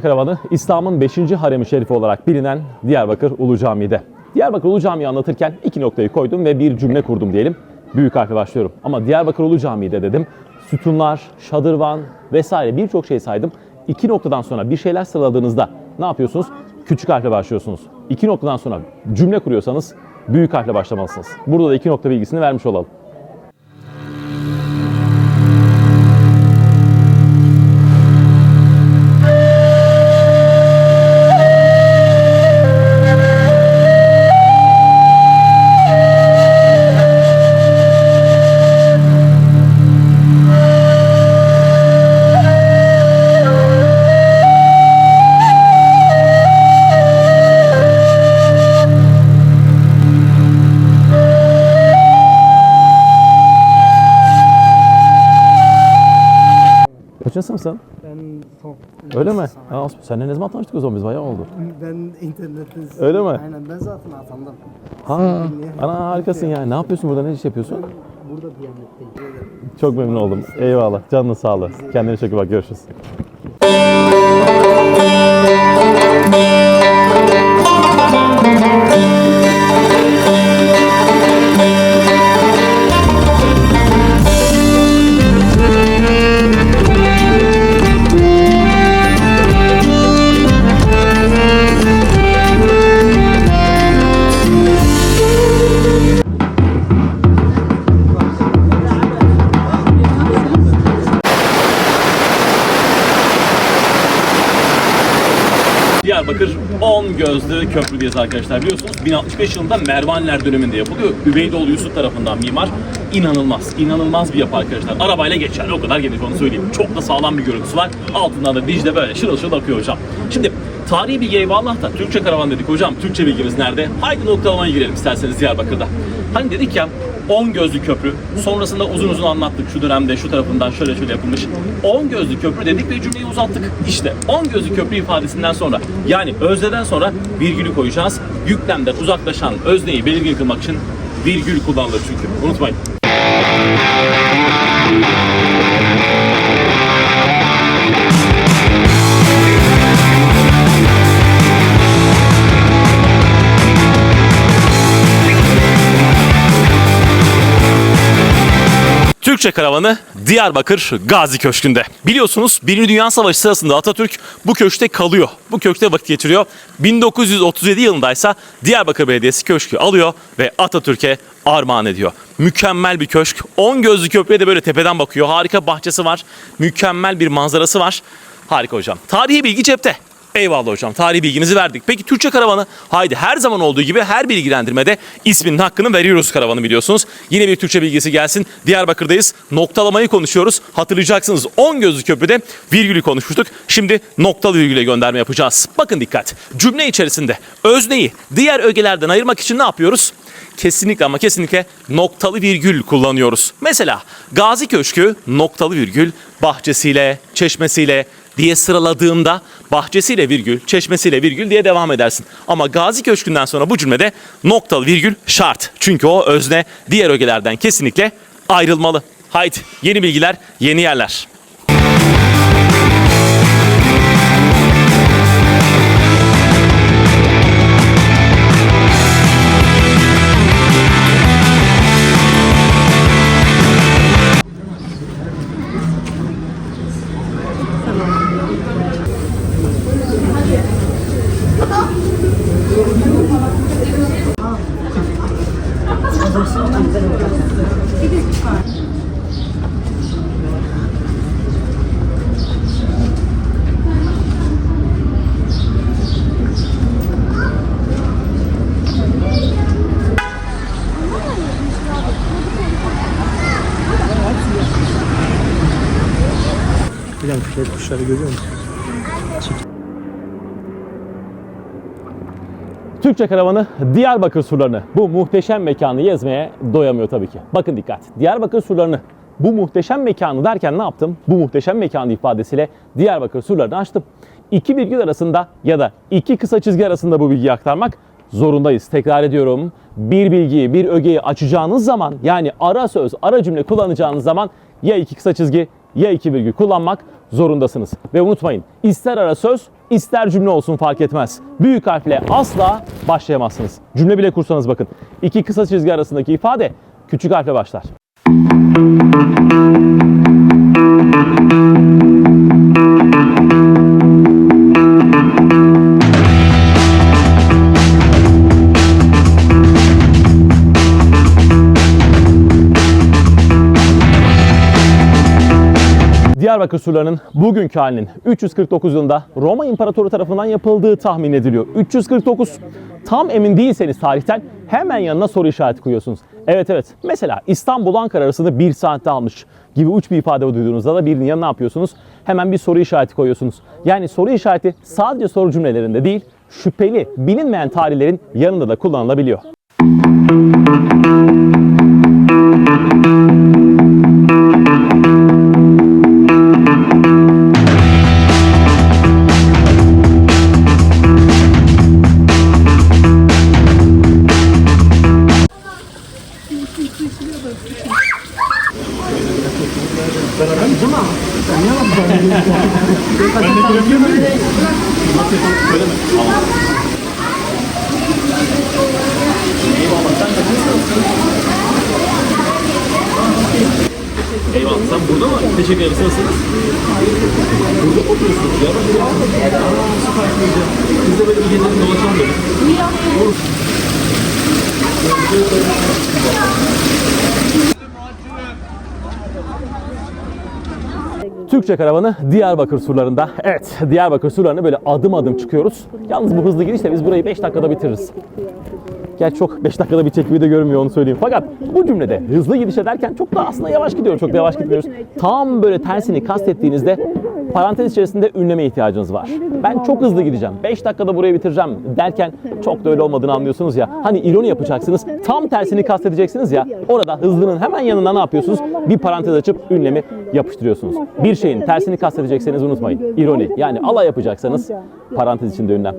Karavanı İslam'ın 5. haremi şerifi olarak bilinen Diyarbakır Ulu Camii'de. Diyarbakır Ulu Camii'yi anlatırken iki noktayı koydum ve bir cümle kurdum diyelim. Büyük harfle başlıyorum. Ama Diyarbakır Ulu Camii'de dedim. Sütunlar, şadırvan vesaire birçok şey saydım. İki noktadan sonra bir şeyler sıraladığınızda ne yapıyorsunuz? Küçük harfle başlıyorsunuz. İki noktadan sonra cümle kuruyorsanız büyük harfle başlamalısınız. Burada da iki nokta bilgisini vermiş olalım. Kaçıncı sınıfsın? Ben son. Öyle mi? Aa, seninle ne zaman tanıştık o zaman biz bayağı oldu. Ben internetten... Öyle mi? Aynen ben zaten atandım. Ha, ana harikasın ya. Ne yapıyorsun burada? Ne iş yapıyorsun? Burada Diyanet'teyim. Çok memnun oldum. Eyvallah. Canın sağlığı. Kendine çok iyi bak. Görüşürüz. Diyarbakır 10 gözlü köprüdeyiz arkadaşlar. Biliyorsunuz 1065 yılında Mervanler döneminde yapılıyor. Übeydoğlu Yusuf tarafından mimar. İnanılmaz, inanılmaz bir yapı arkadaşlar. Arabayla geçer, o kadar geniş onu söyleyeyim. Çok da sağlam bir görüntüsü var. Altından da Dicle böyle şırıl şırıl akıyor hocam. Şimdi tarihi bilgi eyvallah da Türkçe karavan dedik hocam. Türkçe bilgimiz nerede? Haydi noktalamaya girelim isterseniz Diyarbakır'da. Hani dedik ya 10 gözlü köprü. Sonrasında uzun uzun anlattık şu dönemde şu tarafından şöyle şöyle yapılmış. 10 gözlü köprü dedik ve cümleyi uzattık. İşte 10 gözlü köprü ifadesinden sonra yani özneden sonra virgülü koyacağız. Yüklemden uzaklaşan özneyi belirgin kılmak için virgül kullanılır çünkü. Unutmayın. Türkçe karavanı Diyarbakır Gazi Köşkü'nde. Biliyorsunuz Birinci Dünya Savaşı sırasında Atatürk bu köşkte kalıyor. Bu köşkte vakit geçiriyor. 1937 yılındaysa Diyarbakır Belediyesi köşkü alıyor ve Atatürk'e armağan ediyor. Mükemmel bir köşk. 10 gözlü köprüye de böyle tepeden bakıyor. Harika bahçesi var. Mükemmel bir manzarası var. Harika hocam. Tarihi bilgi cepte. Eyvallah hocam. Tarihi bilgimizi verdik. Peki Türkçe karavanı? Haydi her zaman olduğu gibi her bilgilendirmede isminin hakkını veriyoruz karavanı biliyorsunuz. Yine bir Türkçe bilgisi gelsin. Diyarbakır'dayız. Noktalamayı konuşuyoruz. Hatırlayacaksınız 10 gözlü köprüde virgülü konuşmuştuk. Şimdi noktalı virgüle gönderme yapacağız. Bakın dikkat. Cümle içerisinde özneyi diğer ögelerden ayırmak için ne yapıyoruz? Kesinlikle ama kesinlikle noktalı virgül kullanıyoruz. Mesela Gazi Köşkü noktalı virgül bahçesiyle, çeşmesiyle, diye sıraladığımda bahçesiyle virgül, çeşmesiyle virgül diye devam edersin. Ama Gazi Köşkü'nden sonra bu cümlede noktalı virgül şart. Çünkü o özne diğer ögelerden kesinlikle ayrılmalı. Haydi yeni bilgiler, yeni yerler. Dakika şöyle kuşları görüyor musun? Türkçe karavanı Diyarbakır surlarını bu muhteşem mekanı gezmeye doyamıyor tabii ki. Bakın dikkat. Diyarbakır surlarını bu muhteşem mekanı derken ne yaptım? Bu muhteşem mekanı ifadesiyle Diyarbakır surlarını açtım. İki virgül arasında ya da iki kısa çizgi arasında bu bilgiyi aktarmak zorundayız. Tekrar ediyorum. Bir bilgiyi, bir ögeyi açacağınız zaman yani ara söz, ara cümle kullanacağınız zaman ya iki kısa çizgi ya iki virgül kullanmak zorundasınız. Ve unutmayın ister ara söz ister cümle olsun fark etmez. Büyük harfle asla başlayamazsınız. Cümle bile kursanız bakın. İki kısa çizgi arasındaki ifade küçük harfle başlar. Diyarbakır surlarının bugünkü halinin 349 yılında Roma İmparatoru tarafından yapıldığı tahmin ediliyor. 349 tam emin değilseniz tarihten hemen yanına soru işareti koyuyorsunuz. Evet evet mesela İstanbul Ankara arasında bir saatte almış gibi uç bir ifade duyduğunuzda da birinin yanına ne yapıyorsunuz? Hemen bir soru işareti koyuyorsunuz. Yani soru işareti sadece soru cümlelerinde değil şüpheli bilinmeyen tarihlerin yanında da kullanılabiliyor. Eyvallah sen burada mı? Teşekkür ederim. Nasılsınız? Burada mı oturuyorsunuz? Ya ben burada Aa, süper Biz de böyle bir gezelim dolaşalım dedik. Türkçe karavanı Diyarbakır surlarında. Evet, Diyarbakır surlarına böyle adım adım çıkıyoruz. Yalnız bu hızlı gidişle biz burayı 5 dakikada bitiririz. Gerçi çok 5 dakikada bir çekimi de görmüyor onu söyleyeyim. Fakat bu cümlede hızlı gidiş ederken çok da aslında yavaş gidiyoruz. Çok da yavaş gitmiyoruz. Tam böyle tersini kastettiğinizde parantez içerisinde ünleme ihtiyacınız var. Ben çok hızlı gideceğim. 5 dakikada burayı bitireceğim derken çok da öyle olmadığını anlıyorsunuz ya. Hani ironi yapacaksınız. Tam tersini kastedeceksiniz ya. Orada hızlının hemen yanına ne yapıyorsunuz? Bir parantez açıp ünlemi yapıştırıyorsunuz. Bir şeyin tersini kastedecekseniz unutmayın. İroni yani alay yapacaksanız parantez içinde ünlem.